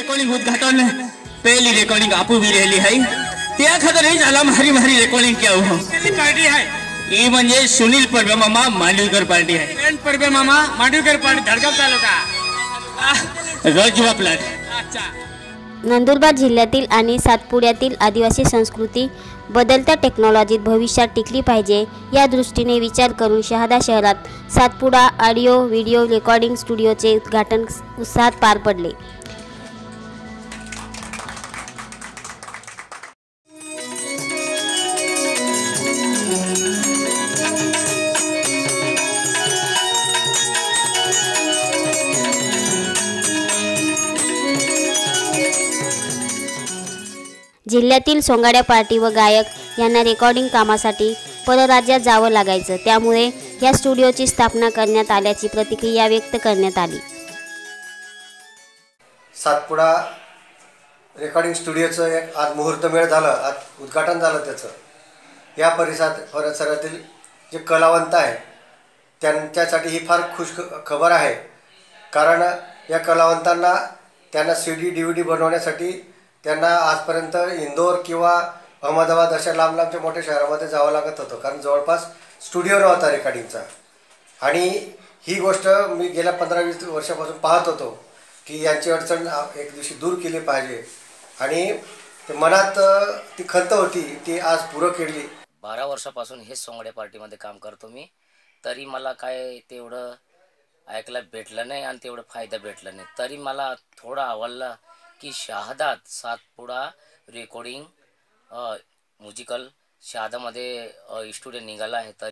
Recording उद्घाटन पहली recording आपू भी रहली है. त्या खातर ही झाला भारी भारी रेकॉर्डिंग क्या हो पार्टी आहे ही म्हणजे सुनील परबे मामा मांडवीकर पार्टी आहे पेन परबे मामा मांडवीकर पार्टी धडगाव तालुका. रजवा प्लॅट अच्छा. नंदुरबार जिल्ह्यातील आणि सातपुड्यातील आदिवासी संस्कृती बदलत्या टेक्नॉलॉजीत भविष्यात टिकली पाहिजे या दृष्टीने विचार करून शहादा शहरात सातपुडा ऑडिओ व्हिडिओ रेकॉर्डिंग स्टुडिओचे उद्घाटन उत्साहात पार पडले. जिल्ह्यातील सोंगाड्या पार्टी व गायक यांना रेकॉर्डिंग कामासाठी परराज्यात जावं लागायचं. त्यामुळे या स्टुडिओची स्थापना करण्यात आल्याची प्रतिक्रिया व्यक्त करण्यात आली. सातपुडा रेकॉर्डिंग स्टुडिओचं एक आज मुहूर्तमेळ झालं. आज उद्घाटन झालं त्याचं. या परिसरात परिसरातील जे कलावंत आहे त्यांच्यासाठी ही फार खुश खबर आहे. कारण या कलावंतांना त्यांना C D D V D बनवण्यासाठी त्यांना आजपर्यंत इंदोर किंवा अहमदाबाद अशा लांब लांबच्या मोठ्या शहरामध्ये जावं लागत होतं. कारण जवळपास स्टुडिओ नव्हता रेकॉर्डिंगचा आणि ही गोष्ट मी गेल्या पंधरा वीस वर्षापासून पाहत होतो की यांची अडचण एक दिवशी दूर केली पाहिजे. आणि ते मनात ती खंत होती ती आज पुरं केली. बारा वर्षापासून हेच सोंगड्या पार्टीमध्ये काम करतो मी. तरी मला काय तेवढं ऐकायला भेटलं नाही आणि तेवढं फायदा भेटला नाही. तरी मला थोडं आवडलं की शहादात सातपुडा रेकॉर्डिंग म्युझिकल शहादामध्ये स्टुडिओ निघाला आहे तर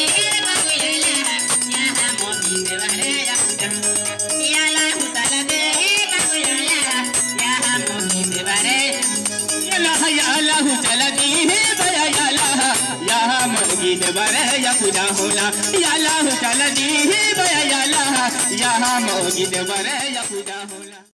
याला या पुजा होला. याला हुटाला दी या मोगी देवऱ्या पूजा होला.